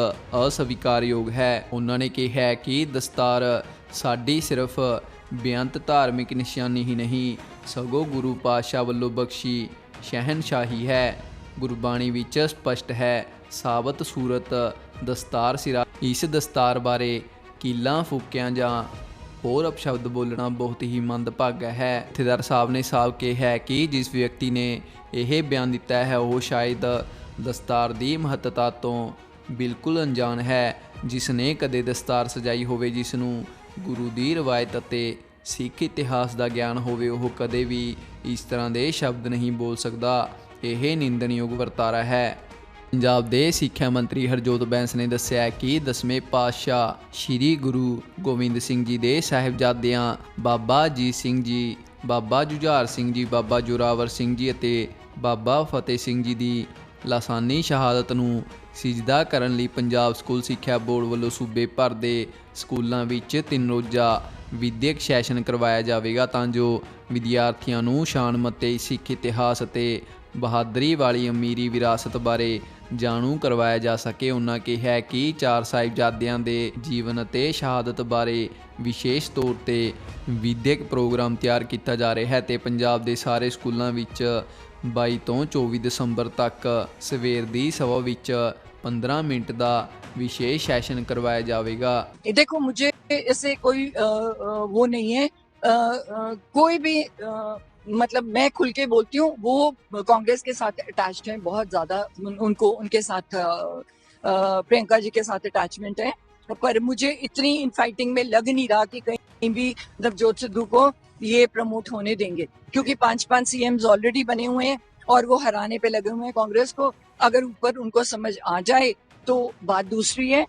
ਅਸਵੀਕਾਰਯੋਗ ਹੈ। ਉਹਨਾਂ ਨੇ ਕਿਹਾ ਕਿ ਦਸਤਾਰ ਸਾਡੀ ਸਿਰਫ ਬੇਅੰਤ ਧਾਰਮਿਕ ਨਿਸ਼ਾਨੀ ਹੀ ਨਹੀਂ, ਸਗੋਂ ਗੁਰੂ ਪਾਤਸ਼ਾਹ ਵੱਲੋਂ ਬਖਸ਼ੀ ਸ਼ਹਿਨਸ਼ਾਹੀ ਹੈ। ਗੁਰਬਾਣੀ ਵਿੱਚ ਸਪਸ਼ਟ ਹੈ, ਸਾਬਤ ਸੂਰਤ ਦਸਤਾਰ ਸਿਰਾ, ਇਸ ਦਸਤਾਰ ਬਾਰੇ ਕੀਲਾਂ ਫੂਕਿਆਂ ਜਾਂ ਹੋਰ ਅਪਸ਼ਬਦ ਬੋਲਣਾ ਬਹੁਤ ਹੀ ਮੰਦਭਾਗਾ ਹੈ। ਜਥੇਦਾਰ ਸਾਹਿਬ ਨੇ ਸਾਫ਼ ਕਿਹਾ ਹੈ ਕਿ ਜਿਸ ਵਿਅਕਤੀ ਨੇ ਇਹ ਬਿਆਨ ਦਿੱਤਾ ਹੈ, ਉਹ ਸ਼ਾਇਦ ਦਸਤਾਰ ਦੀ ਮਹੱਤਤਾ ਤੋਂ ਬਿਲਕੁਲ ਅਣਜਾਣ ਹੈ। ਜਿਸ ਨੇ ਕਦੇ ਦਸਤਾਰ ਸਜਾਈ ਹੋਵੇ, ਜਿਸ ਨੂੰ ਗੁਰੂ ਦੀ ਰਵਾਇਤ ਅਤੇ ਸਿੱਖ ਇਤਿਹਾਸ ਦਾ ਗਿਆਨ ਹੋਵੇ, ਉਹ ਕਦੇ ਵੀ ਇਸ ਤਰ੍ਹਾਂ ਦੇ ਸ਼ਬਦ ਨਹੀਂ ਬੋਲ ਸਕਦਾ। ਇਹ ਨਿੰਦਣਯੋਗ ਵਰਤਾਰਾ ਹੈ। ਪੰਜਾਬ ਦੇ ਸਿੱਖਿਆ ਮੰਤਰੀ ਹਰਜੋਤ ਬੈਂਸ ਨੇ ਦੱਸਿਆ ਕਿ ਦਸਵੇਂ ਪਾਤਸ਼ਾਹ ਸ੍ਰੀ ਗੁਰੂ ਗੋਬਿੰਦ ਸਿੰਘ ਜੀ ਦੇ ਸਾਹਿਬਜ਼ਾਦਿਆਂ ਬਾਬਾ ਜੀ ਸਿੰਘ ਜੀ, ਬਾਬਾ ਜੁਝਾਰ ਸਿੰਘ ਜੀ, ਬਾਬਾ ਜੋਰਾਵਰ ਸਿੰਘ ਜੀ ਅਤੇ ਬਾਬਾ ਫਤਿਹ ਸਿੰਘ ਜੀ ਦੀ ਲਾਸਾਨੀ ਸ਼ਹਾਦਤ ਨੂੰ ਸਿਜਦਾ ਕਰਨ ਲਈ ਪੰਜਾਬ ਸਕੂਲ ਸਿੱਖਿਆ ਬੋਰਡ ਵੱਲੋਂ ਸੂਬੇ ਭਰ ਦੇ ਸਕੂਲਾਂ ਵਿੱਚ ਤਿੰਨ ਰੋਜ਼ਾ ਵਿਦਿਅਕ ਸੈਸ਼ਨ ਕਰਵਾਇਆ ਜਾਵੇਗਾ, ਤਾਂ ਜੋ ਵਿਦਿਆਰਥੀਆਂ ਨੂੰ ਸ਼ਾਨਮੱਤੇ ਸਿੱਖ ਇਤਿਹਾਸ ਅਤੇ ਬਹਾਦਰੀ ਵਾਲੀ ਅਮੀਰੀ ਵਿਰਾਸਤ ਬਾਰੇ ਜਾਣੂ ਕਰਵਾਇਆ ਜਾ ਸਕੇ। ਉਹਨਾਂ ਕਿਹਾ ਕਿ ਚਾਰ ਸਾਹਿਬਜ਼ਾਦਿਆਂ ਦੇ ਜੀਵਨ ਅਤੇ ਸ਼ਹਾਦਤ ਬਾਰੇ ਵਿਸ਼ੇਸ਼ ਤੌਰ ਤੇ ਵਿਦਿਅਕ ਪ੍ਰੋਗਰਾਮ ਤਿਆਰ ਕੀਤਾ ਜਾ ਰਿਹਾ ਹੈ ਤੇ ਪੰਜਾਬ ਦੇ ਸਾਰੇ ਸਕੂਲਾਂ ਵਿੱਚ 22 ਤੋਂ 24 ਦਸੰਬਰ ਤੱਕ ਸਵੇਰ ਦੀ ਸਵਾ ਵਿੱਚ 15 ਮਿੰਟ ਦਾ ਵਿਸ਼ੇਸ਼ ਸੈਸ਼ਨ ਕਰਵਾਇਆ ਜਾਵੇਗਾ देखो मुझे इससे कोई अ, अ, वो नहीं है अ, अ, कोई भी अ, मतलब मैं खुल के बोलती हूँ वो कांग्रेस के साथ अटैच्ड हैं बहुत ज्यादा उन, उनको उनके साथ अ, अ, प्रियंका जी के साथ अटैचमेंट है पर मुझे इतनी इनफाइटिंग में लग नहीं रहा कि कहीं भी नवजोत सिद्धू को ये प्रमोट होने देंगे क्योंकि पांच पांच सीएम्स ऑलरेडी बने हुए हैं और वो हराने पे लगे हुए हैं कांग्रेस को अगर ऊपर उनको समझ आ जाए तो बात दूसरी है। अ,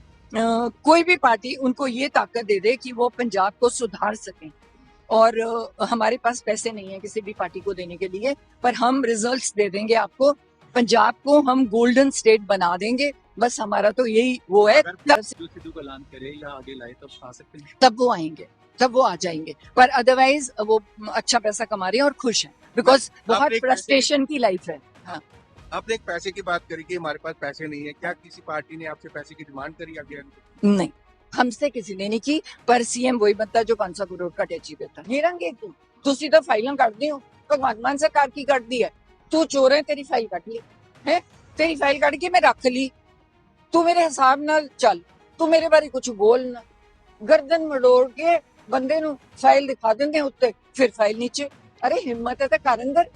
कोई भी पार्टी उनको ये ताकत दे दे कि वो पंजाब को सुधार सकें। और अ, हमारे पास पैसे नहीं है किसी भी पार्टी को देने के लिए पर हम रिजल्ट्स दे देंगे आपको। पंजाब को हम गोल्डन स्टेट बना देंगे। बस हमारा तो यही वो है। तब तब सकते हैं। तब वो आएँगे। तब वो आ जाएँगे। पर अदरवाइज़ वो अच्छा पैसा कमा रहे हैं और खुश हैं। बिकॉज़ बहुत फ्रस्ट्रेशन की लाइफ है। आपने एक पैसे की बात करी कि हमारे पास पैसे नहीं है क्या किसी पार्टी ने आपसे पैसे की डिमांड करी आगे नहीं हमसे ਕਿਸੇ ਨੇ ਨਹੀਂ ਕੀ ਪਰ ਸੀਐਮ ਵਹੀ ਬੰਦਾ ਜੋ 500 ਕਰੋੜ का ਟੈਚੀ ਦੇਤਾ ਹੀਰਾਂਗੇ ਤੂੰ ਤੁਸੀਂ ਤਾਂ ਫਾਈਲਾਂ ਕੱਢਦੇ ਹੋ ਭਗਵੰਤ ਮਾਨ ਸਰਕਾਰ ਕੀ ਕੱਢਦੀ ਹੈ ਤੂੰ ਚੋਰ ਹੈ ਤੇਰੀ ਫਾਈਲ ਕੱਢ ਲਈ ਹੈ ਤੇਰੀ ਫਾਈਲ ਕੱਢ ਕੇ ਮੈਂ ਰੱਖ ਲਈ ਤੂੰ ਮੇਰੇ ਹਿਸਾਬ ਨਾਲ ਚੱਲ ਤੂੰ ਮੇਰੇ ਬਾਰੇ ਕੁਝ ਬੋਲ ਨਾ ਗਰਦਨ ਮੜੋੜ ਕੇ ਬੰਦੇ ਨੂੰ ਫਾਈਲ ਦਿਖਾ ਦਿੰਦੇ ਉੱਤੇ ਫਿਰ ਫਾਈਲ ਨੀਚੇ ਅਰੇ ਹਿੰਮਤ ਹੈ ਤਾਂ ਕਰ ਅੰਦਰ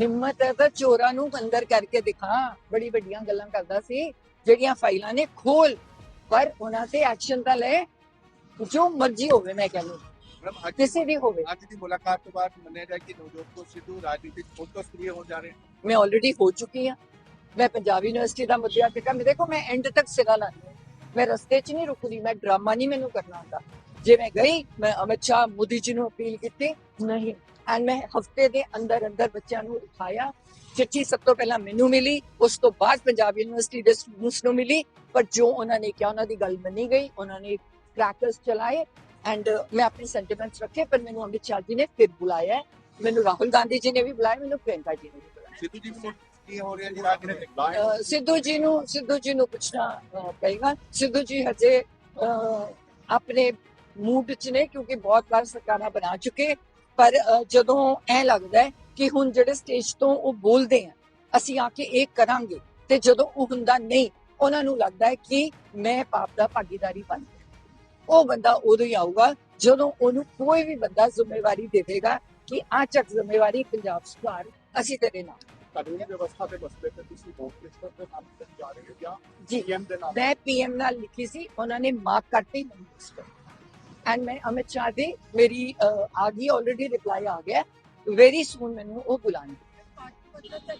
ਹਿੰਮਤ ਹੈ ਤਾਂ ਚੋਰਾਂ ਨੂੰ ਅੰਦਰ ਕਰਕੇ ਦਿਖਾ। ਬੜੀ ਵੱਡੀਆਂ ਗੱਲਾਂ ਕਰਦਾ ਸੀ। ਜਿਹੜੀਆਂ ਫਾਈਲਾਂ ਨੇ ਖੋਲ। ਪਰ ਉਹਨਾਂ ਤੇ ਐਕਸ਼ਨ ਤਾਂ ਲੈ ਜੋ ਮਰਜ਼ੀ ਹੋਵੇ ਮੈਂ ਕਹਿੰਦਾ ਕਿਸੇ ਵੀ ਹੋਵੇ। ਅੱਜ ਦੀ ਮੁਲਾਕਾਤ ਤੋਂ ਬਾਅਦ ਮੰਨਿਆ ਜਾ ਕਿ ਨਵਜੋਤ ਕੋ ਸਿੱਧੂ ਰਾਜਨੀਤਿਕ ਫੋਕਸ ਕਰੀਏ ਹੋ ਜਾ ਰਹੇ ਮੈਂ ਆਲਰੇਡੀ ਹੋ ਚੁੱਕੀ ਆ ਮੈਂ ਪੰਜਾਬ ਯੂਨੀਵਰਸਿਟੀ ਦਾ ਮੁੱਦਿਆ ਤੇ ਮੈਂ ਦੇਖੋ ਮੈਂ ਐਂਡ ਤੱਕ ਸਿਰਾ ਲਾਉਂਦੀ ਮੈਂ ਰਸਤੇ 'ਚ ਨਹੀਂ ਰੁਕਦੀ ਮੈਂ ਡਰਾਮਾ ਨਹੀਂ ਮੈਨੂੰ ਕਰਨਾ ਹੁੰਦਾ। ਜੇ ਮੈਂ ਗਈ ਮੈਂ ਅਮਿਤ ਸ਼ਾਹ ਮੋਦੀ ਜੀ ਨੂੰ ਅਪੀਲ ਕੀਤੀ। ਨਹੀਂ। ਐਂਡ ਮੈਂ ਹਫ਼ਤੇ ਦੇ ਅੰਦਰ ਅੰਦਰ ਬੱਚਿਆਂ ਨੂੰ ਉਠਾਇਆ ਚਿੱਠੀ ਸਭ ਤੋਂ ਪਹਿਲਾਂ ਮੈਨੂੰ ਮਿਲੀ ਉਸ ਤੋਂ ਬਾਅਦ ਪੰਜਾਬ ਯੂਨੀਵਰਸਿਟੀ ਦੇ ਸਟੂਡੈਂਟਸ ਨੂੰ ਮਿਲੀ। ਪਰ ਜੋ ਉਹਨਾਂ ਨੇ ਕਿਹਾ ਉਹਨਾਂ ਦੀ ਗੱਲ ਮੰਨੀ ਗਈ ਉਹਨਾਂ ਨੇ ਕ੍ਰੈਕਰਸ ਚਲਾਏ। ਐਂਡ ਮੈਂ ਆਪਣੇ ਸੈਂਟੀਮੈਂਟਸ ਰੱਖੇ ਪਰ ਮੈਨੂੰ ਅਮਿਤ ਸ਼ਾਹ ਜੀ ਨੇ ਫਿਰ ਬੁਲਾਇਆ। ਮੈਨੂੰ ਰਾਹੁਲ ਗਾਂਧੀ ਜੀ ਨੇ ਵੀ ਬੁਲਾਇਆ ਮੈਨੂੰ ਪ੍ਰਿਯੰਕਾ ਜੀ ਨੇ ਵੀ ਬੁਲਾਇਆ। ਸਿੱਧੂ ਜੀ ਨੂੰ ਕੀ ਹੋ ਰਿਹਾ ਜਿਹੜਾ ਅਗਰੇ ਬੁਲਾਇਆ? ਸਿੱਧੂ ਜੀ ਨੂੰ ਸਿੱਧੂ ਜੀ ਨੂੰ ਪੁੱਛਣਾ ਪਏਗਾ। ਸਿੱਧੂ ਜੀ ਹਜੇ ਆਪਣੇ ਮੂਡ 'ਚ ਨੇ ਕਿਉਂਕਿ ਬਹੁਤ ਵਾਰ ਸਰਕਾਰਾਂ ਬਣਾ ਚੁੱਕੇ ਪਰ ਜਦੋਂ ਐ ਲੱਗਦਾ ਕਿ ਹੁਣ ਜਿਹੜੇ ਸਟੇਜ ਤੋਂ ਉਹ ਬੋਲਦੇ ਆ ਅਸੀਂ ਆ ਕੇ ਇਹ ਕਰਾਂਗੇ ਤੇ ਜਦੋਂ ਉਹ ਹੁੰਦਾ ਨਹੀਂ ਉਹਨਾਂ ਨੂੰ ਲੱਗਦਾ ਹੈ ਕਿ ਮੈਂ ਪਾਪ ਦਾ ਭਾਗੀਦਾਰੀ ਬਣ ਗਿਆ। ਉਹ ਬੰਦਾ ਉਦੋਂ ਹੀ ਆਊਗਾ ਜਦੋਂ ਉਹਨੂੰ ਕੋਈ ਵੀ ਬੰਦਾ ਜ਼ਿੰਮੇਵਾਰੀ ਦੇਵੇਗਾ ਕਿ ਆ ਚੱਕ ਜ਼ਿੰਮੇਵਾਰੀ ਪੰਜਾਬ ਸਰਕਾਰ ਅਸੀਂ ਤੇਰੇ ਨਾਲ। ਕਾਨੂੰਨੀ ਵਿਵਸਥਾ ਤੇ ਮਸਲੇ ਤੇ ਤੁਸੀਂ ਬਹੁਤ ਕਿਸ ਤਰ੍ਹਾਂ ਕੰਮ ਕਰਨ ਜਾ ਰਹੇ ਹੋ ਜਾਂ ਪੀਐਮ ਦੇ ਨਾਲ? ਮੈਂ ਪੀਐਮ ਨਾਲ ਲਿਖੀ ਸੀ ਉਹਨਾਂ ਨੇ ਮਾਫ ਕਰਤੀ ਨਹੀਂ ਐਂਡ ਮੈਂ ਅਮਿਤ ਸ਼ਾਹ ਦੀ ਮੇਰੀ ਆ ਗਈ ਆਲਰੇਡੀ ਰਿਪਲਾਈ ਆ ਗਿਆ ਵੈਰੀ ਸੂਨ ਮੈਨੂੰ ਉਹ ਬੁਲਾਣਗੇ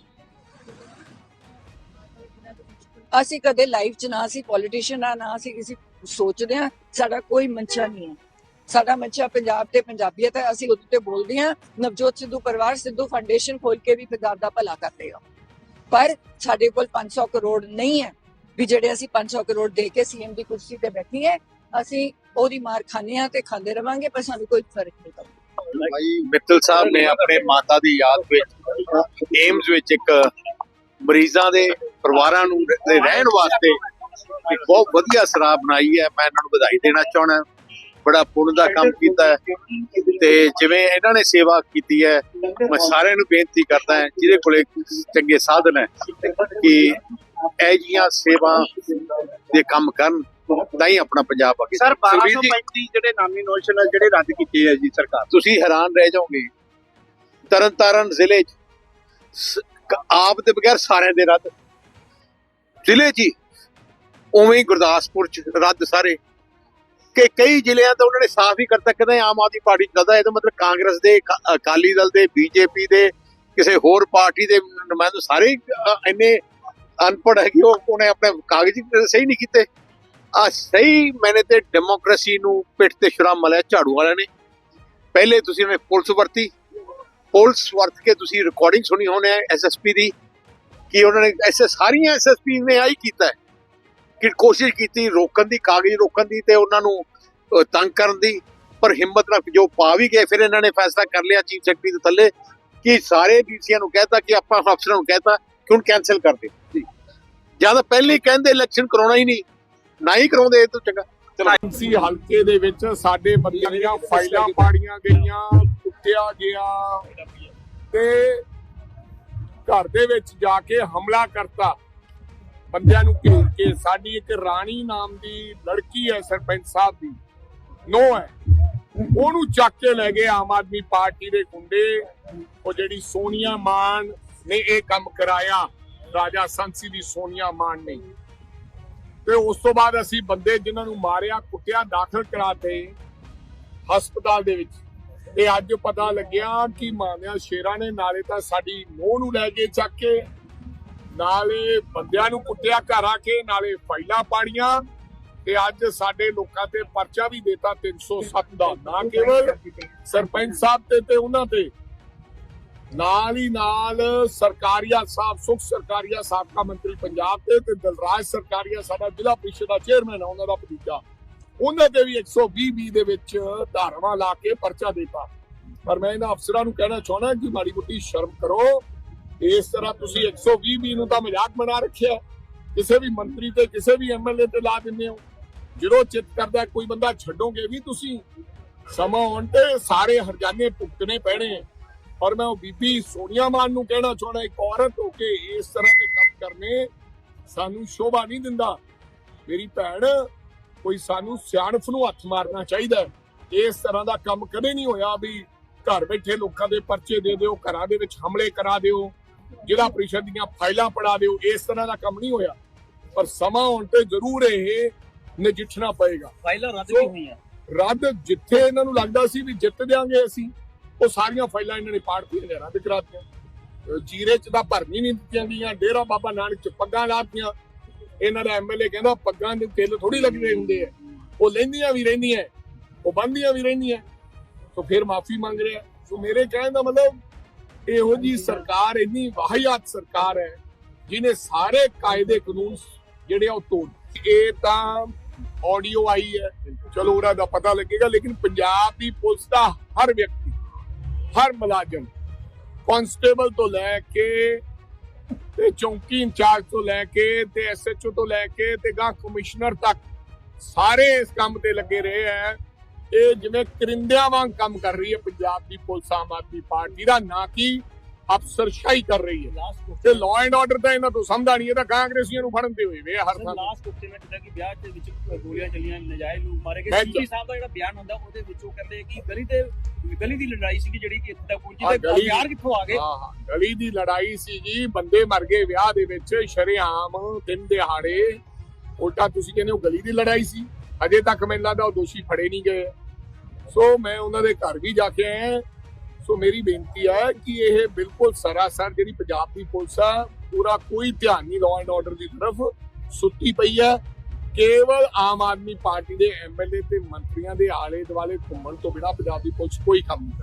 ਅਸੀਂ ਕਦੇ ਲਾਈਫ ਚ ਨਾ ਅਸੀਂ ਪੋਲੀਟੀਸ਼ੀਅਨ ਆ ਨਾ ਅਸੀਂ ਕਿਸੇ ਸੋਚਦੇ ਆ ਸਾਡਾ ਕੋਈ ਮਨਸ਼ਾ ਨਹੀਂ ਹੈ ਸਾਡਾ ਮਨਸ਼ਾ ਪੰਜਾਬ ਤੇ ਪੰਜਾਬੀਅਤ ਹੈ ਅਸੀਂ ਉਹਦੇ ਤੇ ਬੋਲਦੇ ਹਾਂ ਨਵਜੋਤ ਸਿੱਧੂ ਪਰਿਵਾਰ ਸਿੱਧੂ ਫਾਊਂਡੇਸ਼ਨ ਖੋਲ ਕੇ ਵੀ ਪੰਜਾਬ ਦਾ ਭਲਾ ਕਰਦੇ ਕਰਦੇਗਾ ਪਰ ਸਾਡੇ ਕੋਲ 500 ਕਰੋੜ ਨਹੀਂ ਹੈ ਵੀ ਜਿਹੜੇ ਅਸੀਂ 500 ਕਰੋੜ ਦੇ ਕੇ ਸੀਐਮ ਦੀ ਕੁਰਸੀ ਤੇ ਬੈਠੀ ਹੈ ਅਸੀਂ ਉਹਦੀ ਮਾਰ ਖਾਂਦੇ ਆ ਤੇ ਖਾਂਦੇ ਰਵਾਂਗੇ, ਪਰ ਸਾਨੂੰ ਕੋਈ ਫ਼ਰਕ ਨਹੀਂ ਪੈਂਦਾ। ਭਾਈ ਮਿੱਤਲ ਸਾਹਿਬ ਨੇ ਆਪਣੇ ਮਾਤਾ ਦੀ ਯਾਦ ਵਿੱਚ, ਏਮਜ਼ ਵਿੱਚ ਇੱਕ ਮਰੀਜ਼ਾਂ ਦੇ ਪਰਿਵਾਰਾਂ ਨੂੰ ਦੇ ਰਹਿਣ ਵਾਸਤੇ ਇੱਕ ਬਹੁਤ ਵਧੀਆ ਸਰਾਹ ਬਣਾਈ ਹੈ। ਮੈਂ ਇਹਨਾਂ ਨੂੰ ਵਧਾਈ ਦੇਣਾ ਚਾਹਣਾ ਬੜਾ ਪੁੰਨ ਦਾ ਕੰਮ ਕੀਤਾ ਹੈ। ਤੇ ਜਿਵੇਂ ਇਹਨਾਂ ਨੇ ਸੇਵਾ ਕੀਤੀ ਹੈ, ਮੈਂ ਸਾਰਿਆਂ ਨੂੰ ਬੇਨਤੀ ਕਰਦਾ ਹਾਂ, ਜਿਹਦੇ ਕੋਲੇ ਚੰਗੇ ਸਾਧਨ ਹੈ ਕਿ ਇਹ ਜੀਆਂ ਸੇਵਾ ਦੇ ਕੰਮ ਕਰਨ। ਤਾਂ ਹੀ ਆਪਣਾ ਪੰਜਾਬ ਅੱਗੇ ਸਰ ਸੁਖਬੀਰ ਜੀ, 1235 ਜਿਹੜੇ ਨਾਮੀ ਨੋਸ਼ਨ ਜਿਹੜੇ ਰੱਦ ਕੀਤੇ ਆ ਜੀ ਸਰਕਾਰ। ਤੁਸੀਂ ਹੈਰਾਨ ਰਹਿ ਜਾਓਗੇ। ਤਰਨਤਾਰਨ ਜ਼ਿਲ੍ਹੇ 'ਚ ਕ- ਆਪ ਦੇ ਬਗੈਰ ਸਾਰਿਆਂ ਦੇ ਰੱਦ। ਜ਼ਿਲ੍ਹੇ 'ਚ ਹੀ ਉਵੇਂ ਹੀ ਗੁਰਦਾਸਪੁਰ 'ਚ ਰੱਦ ਸਾਰੇ। ਕਿ ਕਈ ਜ਼ਿਲ੍ਹਿਆਂ ਤੋਂ ਉਹਨਾਂ ਨੇ ਸਾਫ਼ ਹੀ ਕਰਤਾ ਕਹਿੰਦੇ ਆਮ ਆਦਮੀ ਪਾਰਟੀ ਚੱਲਦਾ ਇਹਦਾ ਮਤਲਬ ਕਾਂਗਰਸ ਦੇ ਕ- ਅਕਾਲੀ ਦਲ ਦੇ ਬੀਜੇਪੀ ਦੇ ਕਿਸੇ ਹੋਰ ਪਾਰਟੀ ਦੇ ਨੁਮਾਇੰਦੇ ਸਾਰੇ ਹੀ, ਇੰਨੇ ਅਨਪੜ੍ਹ ਹੈਗੀ ਉਹ ਉਹਨੇ ਆਪਣੇ ਕਾਗਜ਼ੀ ਸਹੀ ਨਹੀਂ ਕੀਤੇ। ਆ ਸਹੀ ਮੈਨੇ ਤੇ ਡੈਮੋਕ੍ਰੇਸੀ ਨੂੰ ਪਿੱਠ ਤੇ ਸ਼ੁਰਾ ਮਲਿਆ ਝਾੜੂ ਵਾਲਿਆਂ ਨੇ। ਪਹਿਲੇ ਤੁਸੀਂ ਉਹਨੇ ਪੁਲਿਸ ਵਰਤੀ। ਪੁਲਿਸ ਵਰਤ ਕੇ ਤੁਸੀਂ ਰਿਕਾਰਡਿੰਗ ਸੁਣੀ ਹੋਣੀ ਹੈ ਐਸਐਸਪੀ ਦੀ, ਕਿ ਉਹਨਾਂ ਨੇ ਐਸੇ ਸਾਰੀਆਂ ਐਸਐਸਪੀ ਨੇ ਆਈ ਕੀਤਾ ਕਿ ਕੋਸ਼ਿਸ਼ ਕੀਤੀ ਰੋਕਣ ਦੀ, ਕਾਗਜ਼ ਰੋਕਣ ਦੀ ਤੇ ਉਹਨਾਂ ਨੂੰ ਤੰਗ ਕਰਨ ਦੀ। ਪਰ ਹਿੰਮਤ ਰੱਖ ਜੋ ਪਾ ਵੀ ਗਏ, ਫਿਰ ਇਹਨਾਂ ਨੇ ਫੈਸਲਾ ਕਰ ਲਿਆ ਚੀਫ ਸੈਕਟਰੀ ਦੇ ਥੱਲੇ, ਕਿ ਸਾਰੇ ਡੀਸੀਆਂ ਨੂੰ ਕਹਿਤਾ ਕਿ ਆਪਾਂ ਅਫਸਰਾਂ ਨੂੰ ਕਹਿਤਾ ਕਿ ਹੁਣ ਕੈਨਸਲ ਕਰ ਦੇ। ਜਦ ਪਹਿਲੇ ਕਹਿੰਦੇ ਇਲੈਕਸ਼ਨ ਕਰਾਉਣਾ ਹੀ ਨਹੀਂ। ਨਾ ਹੀ ਕਰਾਉਂਦੇ ਇਹ ਤੋਂ ਚੰਗਾ। ਸੀ ਹਲਕੇ ਦੇ ਵਿੱਚ ਸਾਡੇ ਬੰਦਿਆਂ ਦੀਆਂ ਫਾਈਲਾਂ ਪਾੜੀਆਂ ਗਈਆਂ, ਕੁੱਟਿਆ ਗਿਆ। ਤੇ ਘਰ ਦੇ ਵਿੱਚ ਜਾ ਕੇ ਹਮਲਾ ਕਰਤਾ। ਬੰਦਿਆਂ ਨੂੰ ਘੇਰ ਕੇ ਸਾਡੀ ਇੱਕ ਰਾਣੀ ਨਾਮ ਦੀ ਲੜਕੀ ਹੈ, ਸਰਪੰਚ ਸਾਹਿਬ ਦੀ। ਨੋ ਹੈ। ਉਹਨੂੰ ਚੱਕ ਕੇ ਲੈ ਗਏ ਆਮ ਆਦਮੀ ਪਾਰਟੀ ਦੇ ਗੁੰਡੇ। ਉਹ ਜਿਹੜੀ ਸੋਨੀਆ ਮਾਨ ਨੇ ਇਹ ਕੰਮ ਕਰਾਇਆ, ਰਾਜਾ ਸੰਸੀ ਦੀ ਸੋਨੀਆ ਮਾਨ ਨੇ। ਤੇ ਉਸ ਤੋਂ ਬਾਅਦ ਅਸੀਂ ਬੰਦੇ ਜਿਨ੍ਹਾਂ ਨੂੰ ਮਾਰਿਆ, ਕੁੱਟਿਆ, ਦਾਖਲ ਕਰਾਤੇ ਹਸਪਤਾਲ ਦੇ ਵਿੱਚ। ਤੇ ਅੱਜ ਪਤਾ ਲੱਗਿਆ ਕਿ ਮਾਨਿਆ ਸ਼ੇਰਾਂ ਨੇ ਨਾਲੇ ਤਾਂ ਸਾਡੀ ਮੋਹ ਨੂੰ ਲੈ ਕੇ ਚੱਕ ਕੇ, ਨਾਲੇ ਬੰਦਿਆਂ ਨੂੰ ਕੁੱਟਿਆ, ਘਰ ਆ ਕੇ, ਨਾਲੇ ਫਾਈਲਾਂ ਪਾੜੀਆਂ ਤੇ ਅੱਜ ਸਾਡੇ ਲੋਕਾਂ ਤੇ ਪਰਚਾ ਵੀ ਦੇਤਾ 307 ਦਾ। ਨਾ ਕੇਵਲ ਸਰਪੰਚ ਸਾਹਿਬ ਤੇ ਤੇ ਉਹਨਾਂ ਤੇ ਨਾਲ ਹੀ ਨਾਲ ਸਰਕਾਰੀਆ ਸਾਹਿਬ ਸੁਖ ਸਰਕਾਰੀਆ ਸਾਬਕਾ ਮੰਤਰੀ ਪੰਜਾਬ ਤੇ ਤੇ ਦਲਰਾਜ ਸਰਕਾਰੀਆ ਸਾਡਾ ਜ਼ਿਲ੍ਹਾ ਪ੍ਰੀਸ਼ਦ ਦਾ ਚੇਅਰਮੈਨ ਆ, ਉਹਨਾਂ ਦਾ ਭਤੀਜਾ। ਉਹਨਾਂ ਤੇ ਵੀ 120 ਬੀ ਦੇ ਵਿੱਚ ਧਾਰਵਾ ਲਾ ਕੇ ਪਰਚਾ ਦਿੱਤਾ। ਪਰ ਮੈਂ ਇਹਨਾਂ ਅਫਸਰਾਂ ਨੂੰ ਕਹਿਣਾ ਚਾਹੁੰਦਾ ਕਿ ਮਾੜੀ ਮੋਟੀ ਸ਼ਰਮ ਕਰੋ। ਇਸ ਤਰ੍ਹਾਂ ਤੁਸੀਂ 120 ਬੀ ਨੂੰ ਤਾਂ ਮਜ਼ਾਕ ਬਣਾ ਰੱਖਿਆ ਕਿਸੇ ਵੀ ਮੰਤਰੀ ਤੇ, ਕਿਸੇ ਵੀ ਐਮਐਲਏ ਤੇ ਲਾ ਦਿੰਦੇ ਹੋ। ਜਦੋਂ ਚਿੱਤ ਕਰਦਾ ਕੋਈ ਬੰਦਾ ਛੱਡੋਗੇ ਵੀ ਤੁਸੀਂ। ਸਮਾਂ ਆਉਣ ਤੇ ਸਾਰੇ ਹਰਜਾਨੇ ਭੁਗਤਣੇ ਪੈਣੇ ਔਰ ਮੈਂ ਉਹ ਬੀਬੀ ਸੋਨੀਆ ਮਾਨ ਨੂੰ ਕਹਿਣਾ ਚਾਹੁੰਦਾ ਇੱਕ ਔਰਤ ਹੋ ਕੇ ਇਸ ਤਰ੍ਹਾਂ ਦੇ ਕੰਮ ਕਰਨੇ ਸਾਨੂੰ ਸ਼ੋਭਾ ਨਹੀਂ ਦਿੰਦਾ। ਮੇਰੀ ਭੈਣ ਕੋਈ ਸਾਨੂੰ ਸਿਆਣਪ ਨੂੰ ਹੱਥ ਮਾਰਨਾ ਚਾਹੀਦਾ। ਇਸ ਤਰ੍ਹਾਂ ਦਾ ਕੰਮ ਕਦੇ ਨਹੀਂ ਹੋਇਆ ਵੀ ਘਰ ਬੈਠੇ ਲੋਕਾਂ ਦੇ ਪਰਚੇ ਦੇ ਦਿਓ ਘਰਾਂ ਦੇ ਵਿੱਚ ਹਮਲੇ ਕਰਾ ਦਿਓ ਜ਼ਿਲ੍ਹਾ ਪ੍ਰੀਸ਼ਦ ਦੀਆਂ ਫਾਈਲਾਂ ਪੜਾ ਦਿਓ ਇਸ ਤਰ੍ਹਾਂ ਦਾ ਕੰਮ ਨਹੀਂ ਹੋਇਆ। ਪਰ ਸਮਾਂ ਆਉਣ ਤੇ ਜ਼ਰੂਰ ਇਹ ਨਜਿੱਠਣਾ ਪਏਗਾ। ਫਾਈਲਾਂ ਰੱਦ ਵੀ ਹੋਈਆਂ? ਰੱਦ ਜਿੱਥੇ ਇਹਨਾਂ ਨੂੰ ਲੱਗਦਾ ਸੀ ਵੀ ਜਿੱਤ ਦਿਆਂਗੇ ਅਸੀਂ ਉਹ ਸਾਰੀਆਂ ਫਾਈਲਾਂ ਇਹਨਾਂ ਨੇ ਪਾੜਤੀਆਂ ਨੇ, ਰੱਦ ਕਰਾਤੀਆਂ ਜੀਰੇ ਚ ਤਾਂ ਭਰਮੀ ਨਹੀਂ ਦਿੱਤੀਆਂ ਗਈਆਂ, ਡੇਰਾ ਬਾਬਾ ਨਾਨਕ ਚ ਪੱਗਾਂ ਲਾਤੀਆਂ ਇਹਨਾਂ ਦਾ ਐਮਐਲਏ ਕਹਿੰਦਾ ਪੱਗਾਂ ਦੇ ਤੇਲ ਥੋੜੀ ਲੱਗਦੇ ਹੁੰਦੇ ਆ। ਉਹ ਲੈਂਦੀਆਂ ਵੀ ਰਹਿੰਦੀਆਂ, ਉਹ ਬੰਦੀਆਂ ਵੀ ਰਹਿੰਦੀਆਂ। ਸੋ ਫਿਰ ਮਾਫੀ ਮੰਗ ਰਿਹਾ। ਸੋ ਮੇਰੇ ਕਹਿਣ ਦਾ ਮਤਲਬ ਇਹੋ ਜੀ ਸਰਕਾਰ, ਇੰਨੀ ਵਾਹਿਯਾਤ ਸਰਕਾਰ ਹੈ ਜਿਨੇ ਸਾਰੇ ਕਾਇਦੇ ਕਾਨੂੰਨ ਜਿਹੜੇ ਆ ਉਹ ਤੋੜ ਇਹ ਤਾਂ ਆਡੀਓ ਆਈ ਹੈ। ਚਲੋ ਉਹਨਾਂ ਦਾ ਪਤਾ ਲੱਗੇਗਾ, ਲੇਕਿਨ ਪੰਜਾਬ ਦੀ ਪੁਲਿਸ ਦਾ ਹਰ ਵਿਅਕਤੀ ਹਰ ਮੁਲਾਜ਼ਮ ਕਾਂਸਟੇਬਲ ਤੋਂ ਲੈ ਕੇ ਤੇ ਚੌਂਕੀ ਇੰਚਾਰਜ ਤੋਂ ਲੈ ਕੇ ਤੇ ਐਸਐਚਓ ਤੋਂ ਲੈ ਕੇ ਤੇ ਗਾ ਕਮਿਸ਼ਨਰ ਤੱਕ ਸਾਰੇ ਇਸ ਕੰਮ ਤੇ ਲੱਗੇ ਰਹੇ ਹੈ। ਇਹ ਜਿਵੇਂ ਕਰਿੰਦਿਆਂ ਵਾਂਗ ਕੰਮ ਕਰ ਰਹੀ ਹੈ। ਪੰਜਾਬ ਦੀ ਪੁਲਿਸ, ਆਮ ਆਦਮੀ ਪਾਰਟੀ ਦਾ ਨਾ ਕਿ ਅਫਸਰਸ਼ਾਹੀ ਕਰ ਰਹੀ ਹੈ। ਤੇ ਲਾਅ ਐਂਡ ਆਰਡਰ ਤਾਂ ਇਹਨਾਂ ਤੋਂ ਸਮਝਦਾ ਨਹੀਂ ਇਹ ਤਾਂ ਕਾਂਗਰਸੀਆਂ ਨੂੰ ਫੜਨ ਤੇ ਹੋਏ ਵੇ ਹਰ ਥਾਂ ਲਾਸਟ ਹਫ਼ਤੇ ਵਿੱਚ ਜਿੱਦਾਂ ਕਿ ਵਿਆਹ ਦੇ ਵਿੱਚ ਗੋਲੀਆਂ ਚੱਲੀਆਂ ਨਜਾਇਜ਼ ਲੋਕ ਮਾਰੇ ਗਏ। ਮੈਂ ਸੀਪੀ ਸਾਹਿਬ ਦਾ ਜਿਹੜਾ ਬਿਆਨ ਹੁੰਦਾ ਉਹਦੇ ਵਿੱਚ ਉਹ ਕਹਿੰਦੇ ਕਿ ਗਲੀ ਤੇ ਗਲੀ ਦੀ ਲੜਾਈ ਸੀ ਜਿਹੜੀ ਕਿ ਇੱਥੇ ਤੱਕ ਪਹੁੰਚੀ ਹਾਂ, ਤੇ ਗਲੀ- ਹਥਿਆਰ ਕਿੱਥੋਂ ਆ ਗਏ? ਹਾਂ ਹਾਂ ਗਲੀ ਦੀ ਲੜਾਈ ਸੀ ਜੀ ਬੰਦੇ ਮਰ ਗਏ ਵਿਆਹ ਦੇ ਵਿੱਚ ਸ਼ਰੇਆਮ ਦਿਨ ਦਿਹਾੜੇ। ਉਲਟਾ ਤੁਸੀਂ ਕਹਿੰਦੇ ਹੋ ਗਲੀ ਦੀ ਲੜਾਈ ਸੀ ਅਜੇ ਤੱਕ ਮੈਨੂੰ ਲੱਗਦਾ ਉਹ ਦੋਸ਼ੀ ਫੜੇ ਨਹੀਂ ਗਏ। ਸੋ ਮੈਂ ਉਹਨਾਂ ਦੇ ਘਰ ਵੀ ਜਾ ਕੇ ਆਇਆ ਸੋ ਮੇਰੀ ਬੇਨਤੀ ਹੈ ਕਿ ਇਹ ਬਿਲਕੁਲ ਸਰਾਸਰ ਜਿਹੜੀ ਪੰਜਾਬ ਦੀ ਪੁਲਿਸ ਆ, ਪੂਰਾ ਕੋਈ ਧਿਆਨ ਨਹੀਂ ਲਾਅ ਐਂਡ ਆਰਡਰ ਦੀ ਤਰਫ ਸੁੱਤੀ ਪਈ ਹੈ। ਕੇਵਲ ਆਮ ਆਦਮੀ ਪਾਰਟੀ ਦੇ ਐਮਐਲਏ ਤੇ ਮੰਤਰੀਆਂ ਦੇ ਆਲੇ ਦੁਆਲੇ ਘੁੰਮਣ ਤੋਂ ਬਿਨਾਂ ਪੰਜਾਬ ਦੀ ਪੁਲਿਸ ਕੋਈ ਕੰਮ ਨਹੀਂ ਕਰਦੀ।